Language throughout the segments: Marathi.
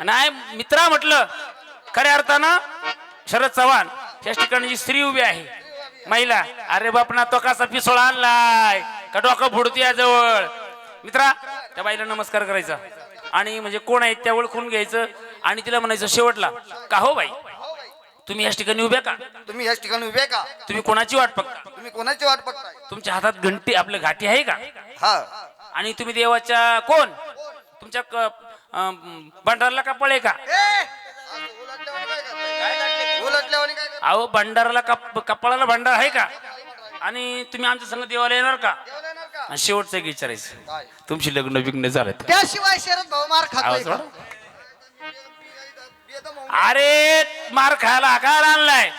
नाही मित्रा म्हटलं खऱ्या अर्थानं शरद चव्हाण या ठिकाणी जी स्त्री उभी आहे महिला अरे बापना तो कसा पिसोळा आणलाय का डोकं फुडतो जवळ मित्रा त्या बाईला नमस्कार करायचा. आणि म्हणजे कोण आहे त्या ओळखून घ्यायचं आणि तिला म्हणायचं शेवटला का हो बाई? तुम्ही याच ठिकाणी उभ्या का? तुम्ही याच ठिकाणी उभे का? तुम्ही कोणाची वाट बघता? तुम्ही कोणाची वाट बघताय? तुमच्या हातात घंटी आपल्या घाटी आहे का? हा. आणि तुम्ही देवाच्या कोण? तुमच्या क- भंडाराला का पळे का काय? अहो भंडाराला कप कपाळाला भंडार आहे का आणि तुम्ही आमच्या संग देवाला येणार का आणि शेवटचं एक विचारायचं काय? तुमची लग्न बिग्न झालं? त्याशिवाय शरद भाऊ मार आवाज? वाढव. अरे मार खायला आकार आणलाय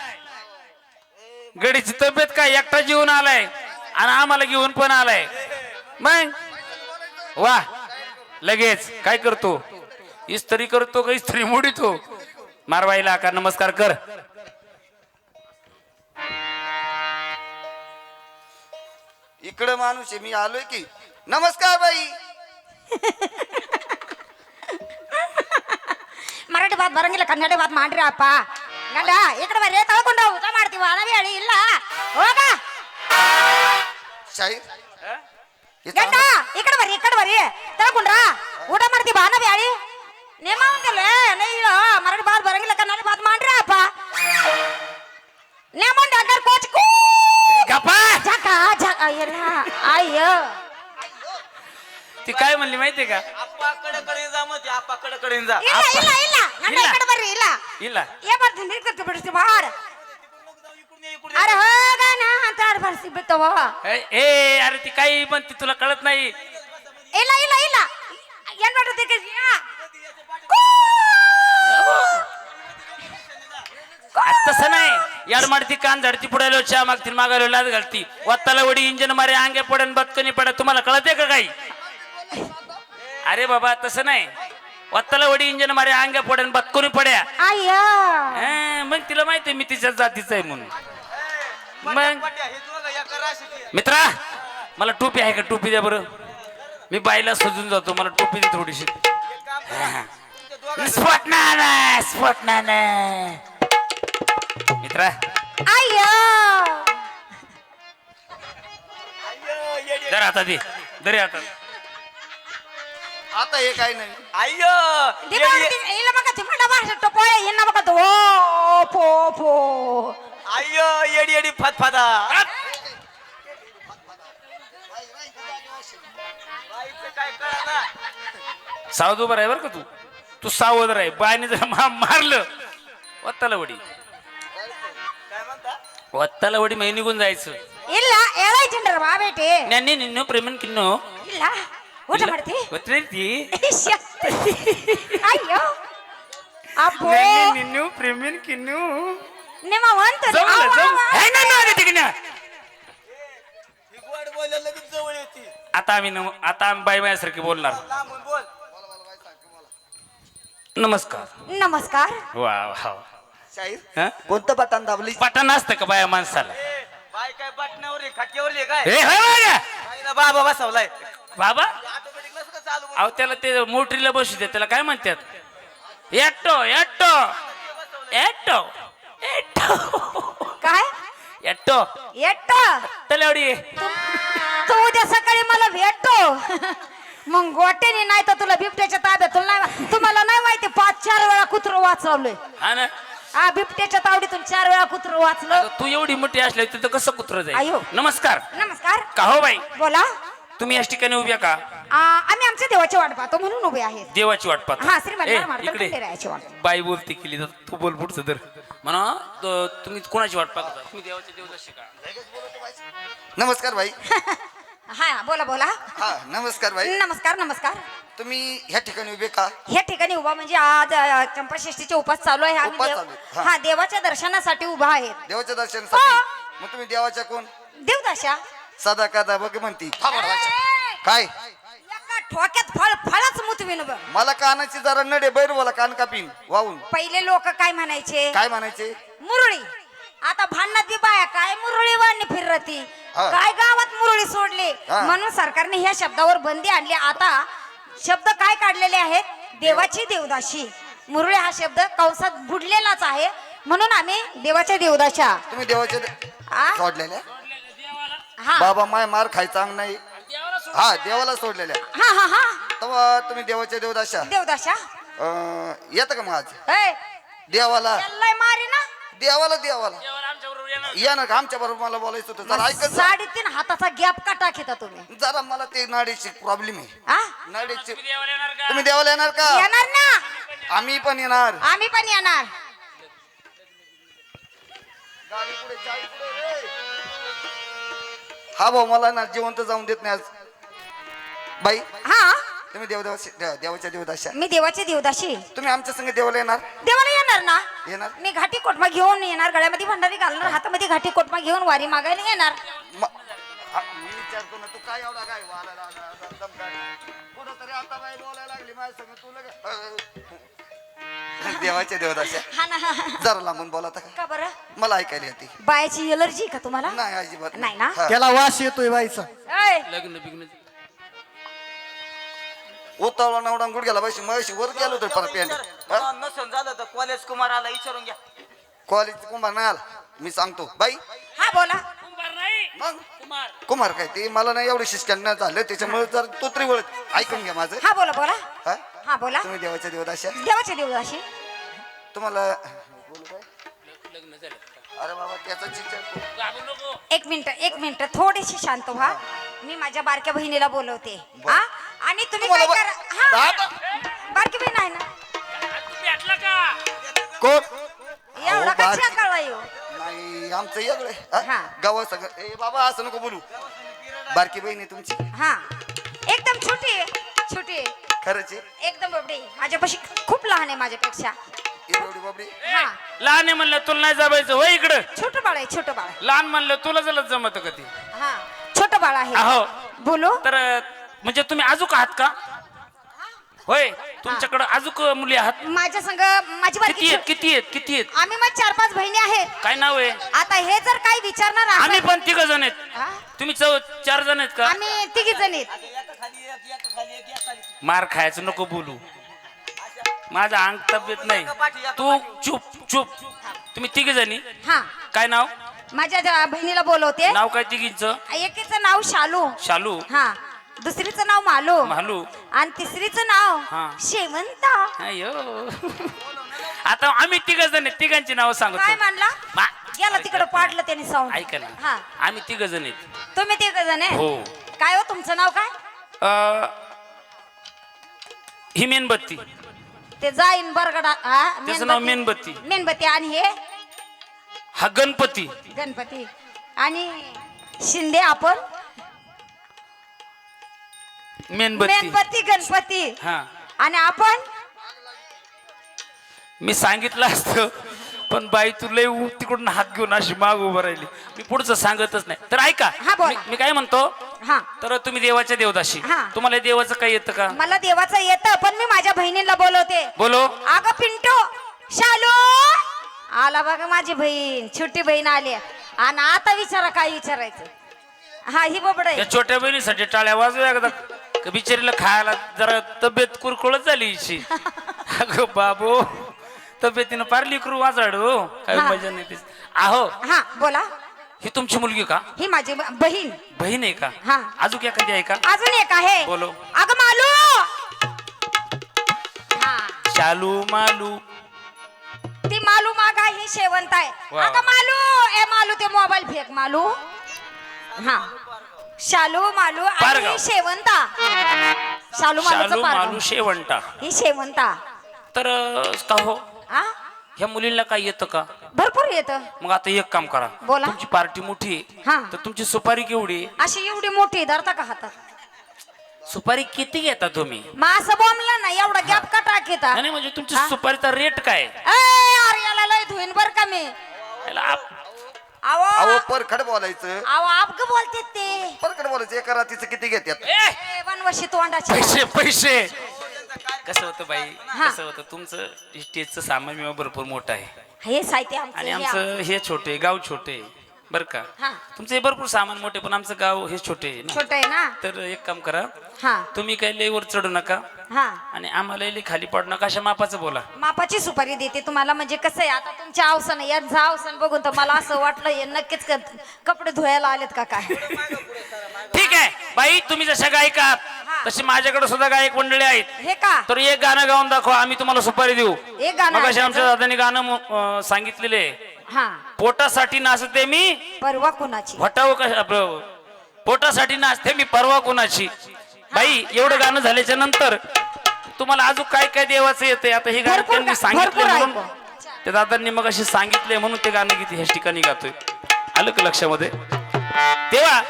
गडीची तब्येत काय एकटा जीवन आलाय आणि आम्हाला घेऊन पण आलाय मग वा लगेच काय करतो इस्त्री करतो का इस्त्री मोडीतो मारवाईला आकार नमस्कार कर इकडं माणूस आहे मी आलोय की नमस्कार बाई ಮರಾಠಿ ಬಾತ್ ಬರಂಗಿಲ್ಲ ಕನ್ನಡ ಬಾತ್ ಮಾಡ್ರಿ ಅಪ್ಪ ಗಂಡ ಈ ಕಡೆ ಬರ್ರಿ ತಳ್ಕೊಂಡ ಊಟ ಮಾಡ್ತೀವಿ ಅನವಿ ಹೇಳಿ ಇಲ್ಲ ಹೋಗ शाहीर हे ಗಂಡ चांगलं- ಈ ಕಡೆ ಬರ್ರಿ ಈ ಕಡೆ ಬರ್ರಿ ತಳ್ಕೊಂಡ್ರ ಊಟ ಮಾಡ್ತೀವಿ ಅನವಿ ಹೇಳಿ ನಿಮ್ಮ ಒಂದಿಲ್ಲ ಇಲ್ಲ ಮರಾಠಿ ಬಾತ್ ಬರಂಗಿಲ್ಲ ಕನ್ನಡ ಬಾತ್ ಮಾಡ್ರಿ ಅಪ್ಪ ನೇಮಂಡ ಅಂಕರ್ ಕೋಚ್ गप्पा ಜಕ ಜಕ ಎಲ್ಲ ಅಯ್ಯೋ ती काय म्हणली माहितीये का आपाकडे कडे जा मग आपाकडे कडे जा ಇಲ್ಲ ಇಲ್ಲ ಇಲ್ಲ ಗಂಡ ಈ ಇಲ್ಲ. ಕಡೆ ಬರ್ರಿ ಇಲ್ಲ ಇಲ್ಲ ಏ ಬರ್ತೀನಿ ನಿಂತ್ಕೊಳ್ತಿ अरे हो गा ना तार फारसी बितो बाबा ए ए, अरे ती काही ती तुला कळत नाही. इला इला इला येन वाटत ते या. कू! तसं नाही. यार मारती कान झाडती पुढायलो चहा मागतील मागायलो लाज घालती. वत्ताला वडी इंजन मारे अंगे पडन बतकणी पडत तुम्हाला कळते का काही? अरे बाबा तसं नाही. वत्ताला वडी इंजन मारे अंगे पडन बतकनी पड्या. मग तिला माहिती मी तिच्या जातीच आहे म्हणून. मग? मित्रा मला टोपी आहे का? टोपी द्या बरं. मी बाईला सजून जातो मला टोपी दे थोडीशी. स्फोटना स्फोटना मित्रा. दर आता दे. दर आता. आता हे काय नाही. अय्यो बघा चिमटा भाषा टपोळ्या बघा तो ओ फो फो अय्यो येडी येडी फतफदा काय कळाला सावध उभं आहे बरं का तू तू सावध राह बायने जर मा- मारलं वत्ताला वडी काय म्हणता वत्ताला वडी मै निघून जायचं ಇಲ್ಲ ಹೇಳೈತಿನ್ರ ಬಾ ಬೇಟಿ न्याने निन्नो प्रेमन किन्नो ಇಲ್ಲ ಊಟ ಮಾಡ್ತಿ वत्रेती ಶ್ಯ. ಅಯ್ಯೋ ಅಪ್ಪೋ न्याने निन्नो प्रेमन नेमा म्हणतो ना. तिकडे आता आम्ही नम- आता आम्ही बाई माझ्यासारखी बोलणार. नमस्कार. नमस्कार. वा वा कोणतं बटन दाबली पटण असतं का बाया माणसाला? ए, आहे, बाबा बसवलाय. बाबा? अहो त्याला ते मोटरीला बसू दे त्याला काय म्हणतात? एकटो एकटो एकटो एट्टो काय? एट्टो एट्ट तलवडी तू उद्या सकाळी मला भेटतो. मग गोट्याने नाही तर तुला बिबट्याच्या ताब्यातून नाही तुम्हाला नाही माहिती पाच चार वेळा कुत्र वाचवलंय. हा ना? हा बिबट्याच्या तावडीतून चार वेळा कुत्र वाचलं. तू एवढी मोठी असली तिथं कसं कुत्र आयो. जाईल नमस्कार. नमस्कार. का हो बाई? बोला. तुम्ही याच ठिकाणी उभ्या का? आ, आम्ही आमच्या देवाची वाट पाहतो म्हणून उभे आहेत. देवाची वाट पाहता. हा श्रीमंत इकडे. वाट. बाई बोलती केली तर तू बोल पुढचं तर म्हणा त- तुम्ही कोणाची वाट पाहता? तुम्ही देवाच्या का? नमस्कार बाई. हा बोला बोला. हा नमस्कार बाई. नमस्कार नमस्कार. तुम्ही ह्या ठिकाणी उभे का? ह्या ठिकाणी उभा म्हणजे आज अ, चंपाषष्ठीचे उपास चालू आहे. आम्ही उपास देव- चालू आहे, हा. हा देवाच्या दर्शनासाठी उभा आहेत. देवाच्या दर्शनासाठी? हा. मग तुम्ही देवाच्या कोण? देवदाशा सदा कादा बघ म्हणती. काय? एका ठोक्यात फळ फळच मुतवीन बघ. मला कानाची जरा नडे बैरवाला कान कापीन वाहून. पहिले लोक काय म्हणायचे? काय म्हणायचे? मुरळी. आता भांडणात बी बाया काय मुरळी वाणी फिरती? हा. काय गावात मुरळी सोडली? हा. म्हणून सरकारने ह्या शब्दावर बंदी आणली. आता शब्द काय काढलेले आहेत? देवाची देवदाशी. मुरळी हा शब्द कंसात बुडलेलाच आहे. म्हणून आम्ही देवाच्या देवदाशा. तुम्ही देवाचे आ? हा. बाबा माय मार खायचा अंग नाही. हा देवाला सोडलेल्या. हा हा हा. तेव्हा तुम्ही देवाच्या देवदाशा. देवदाशा. अं, येतं का मग आज? ए, देवाला. त्याला मारी ना. देवाला देवाला. या ना का? आमच्या बरोबर मला बोलायचं होतं. जरा ऐकत जा. साडेतीन हाताचा गॅप का टाकीता तुम्ही? जरा मला ते नाडीची प्रॉब्लेम आहे. आ? नाडीची तुम्ही देवाला येणार का? येणार ना. आम्ही पण येणार. आम्ही पण येणार. गाडी पुढे, रे. हा भाऊ मला ना जिवंत जाऊन देत नाही आज बाई हा तुम्ही देवदेवाशी दे- देवाच्या देवदाशा मी देवाची देवदाशी तुम्ही आमच्या संग देवाला येणार देवाला येणार ना येणार मी घाटी कोटमा घेऊन येणार गळ्यामध्ये भंडारी घालणार हातामध्ये घाटी कोटमा घेऊन वारी मागायला येणार म- हा, मी विचारतो ना तू काय एवढा काय वाला लागला, आता बाई बोलायला लागली माझ्या संग तू लगे- देवाच्या देवदाशा हा ना जरा लांबून बोलता का का बरं? मला ऐकायला येते. बायाची एलर्जी का तुम्हाला? नाही अजिबात नाही. ना? हा. त्याला वास येतोय बाईचा. ऐ, लग्न बिग्न उतावळा नवडा गुडघ्याला पैसे मगाशी वर गेलो होतो परत पेंट विचार नसन झालं तर कॉलेज कुमाराला विचारून घ्या. कॉलेज कुमार नाही आला. मी सांगतो. बाई. हा बोला. मग? कुमार. काय? ते मला नाही एवढं शिस्टन झालं. त्याच्यामुळे जर तो त्रिवळ ऐकून घ्या माझं. हा बोला बोला. हा? हा बोला. तुम्ही देवाच्या देवदाशा देवाची देवदाशी तुम्हाला बोलू काय? अरे बाबा त्याचा एक मिनिट एक मिनिट. थोडीशी शांत व्हा. मी माझ्या बारक्या बहिणीला बोलवते. हा? आणि तुम्ही काय तुम्हाला करा ब- हा. बारकी बहीण आहे ना? कोण? एवढा अहो, का बारकी- कळला येऊ? नाही आमचं वेगळे हा. गावा सगळं ए बाबा असं नको बोलू. बारकी बहीण आहे तुमची. हा. एकदम छोटी आहे छोटी आहे. खरंच आहे? एकदम बबडी माझ्यापाशी खूप लहान आहे माझ्यापेक्षा. एवढी बाबडी हा लहान आहे म्हणलं तुला नाही जमायचं वय इकडं छोट बाळ आहे छोट बाळ आहे. लहान म्हणलं तुला जलत जमत कधी हा छोट बाळ आहे अहो बोलू तर म्हणजे तुम्ही अजूक आहात का होय तुमच्याकडे अजूक मुली आहात माझ्या संग माझी बारकी किती आहेत छो- किती आहेत किती आहेत आम्ही मग चार पाच बहिणी आहेत काय नाव आहे आता हे जर काही विचारणार असाल- आम्ही पण तिघ जण आहेत हा? तुम्ही चौ चार जण आहेत का आम्ही तिघी जण आहेत एका खाली एक एका खाली एक एका खाली मार खायचं नको बोलू माझा अंग तब्येत नाही. तू चुप चुप. तुम्ही तिघ जणी. हा. काय नाव? माझ्या ज्या बहिणीला बोलवते. नाव काय तिघींचं? एकीचं नाव शालू. शालू? हा. दुसरीचं नाव मालू. महालू आणि तिसरीचं नाव हा. शेवंता. अयो आता आम्ही तिघ जण आहेत तिघांची नाव काय सांगतो मानला मा- गेला तिकडे पाडलं त्यांनी साऊंड. ऐका ना. हा. आम्ही तिघ जण आहेत. तुम्ही तिघ जण? आहे हो. काय हो तुमचं नाव काय? अं, ही मेणबत्ती ते जाईन बरगडा हा त्याचं नाव मेणबत्ती. मेणबत्ती आणि हे? हा गणपती. गणपती. आणि शिंदे आपण? मेणबत्ती. मेणबत्ती गणपती. हा. आणि आपण? मी सांगितलं असतं. पण बाई तू लय उ- तिकडून हात घेऊन अशी माग उभं राहिली. मी पुढचं सांगतच नाही. तर ऐका हा, बोला. मी- मी काय म्हणतो? हा. तर तुम्ही देवाच्या देवदाशी. हा. तुम्हाला देवाचं काही येतं का? मला देवाचं येतं पण मी माझ्या बहिणीला बोलवते. बोलो. अगं पिंटू शालू आला बघा माझी बहीण छोटी बहीण आली आणि आता विचारा काय विचारायचं. हा ही बोबड या छोट्या बहिणीसाठी टाळ्या वाजू एकदा. का बिचारीला खायला जरा तब्येत कुरकुळत झाली हिची. अगं बाबू. तब्येतीनं पार लिकरू वाजाड. हा. मजा नाही तीच. आहो हा बोला. ही तुमची मुलगी का? ही माझी ब- बहीण. बहीण आहे का? हा. अजून एखादी आहे का? अजून एक आहे. बोलो. अगं मालू! हा. शालू मालू. ती मालू मागा ही शेवंत आहे. वा. अगं मालू! ए मालू ते मोबाईल फेक मालू. हा. शालू मालू आणि पारगाव. ही शेवंता. शालू मालूचं शालू पारगाव. मालू शेवंटा ही शेवंता. तर अं, का हो? हा ह्या मुलींना काय येतं का? भरपूर येत. मग आता एक काम करा. बोला. तुमची पार्टी मोठी आहे. हा. तर तुमची सुपारी केवढी आहे? अशी एवढी मोठी धरता का हातात? सुपारी किती घेता तुम्ही? मग असं बोंबला ना एवढा गॅप का टाकीता नाही म्हणजे तुमची? सुपारीचा रेट काय? ए, अरे याला लय धुईन बर का मी. याला आप- अहो अहो परखड बोलायचं. अहो आपग बोलते ते. परखड बोलायचं एका रात्रीचं किती घेतात ए, ए, वनवशी तोंडाची. पैसे पैसे. कसं होतं बाई? हा. कसं होतं? तुमचं स्टेजचं सामान भरपूर मोठं आहे. हे साहित्य आमचं आणि हे आमचं. हे छोटे गाव छोटे. बर का? हा. तुमचे भरपूर सामान मोठे पण आमचं गाव हे छोटे आहे ना. छोट आहे ना? तर एक काम करा हा. तुम्ही काही लई वर चढू नका हा. आणि आम्हाला लई खाली पडू नका अशा मापाचं बोला. मापाची सुपारी देते तुम्हाला म्हणजे कसं आहे आता तुमच्या अवसान यांचं अवसान बघून तर मला असं वाटलं हे नक्कीच क- कपडे धुवायला आलेत का काय? ठीक आहे. बाई तुम्ही जशा गायिका तशी माझ्याकडे सुद्धा गायक मंडळी आहेत. हे का? तर एक गाणं गाऊन दाखवा आम्ही तुम्हाला सुपारी देऊ. एक गाणं मग आमच्या ऐकायचं? दादानी गाणं अं, सांगितलेले आहे. हा. पोटासाठी नाचते मी. परवा कुणाची? आपलं, पोटासाठी नाचते मी परवा कुणाची? बाई एवढं गाणं झाल्याच्यानंतर तुम्हाला अजून काय काय देवाचं येते आता हे गाणं त्यांनी सांगितले म्हणून त्या दादांनी मग अशी सांगितले म्हणून ते गाणं गीत ह्याच ठिकाणी गातोय. आलं का लक्षामध्ये? तेव्हा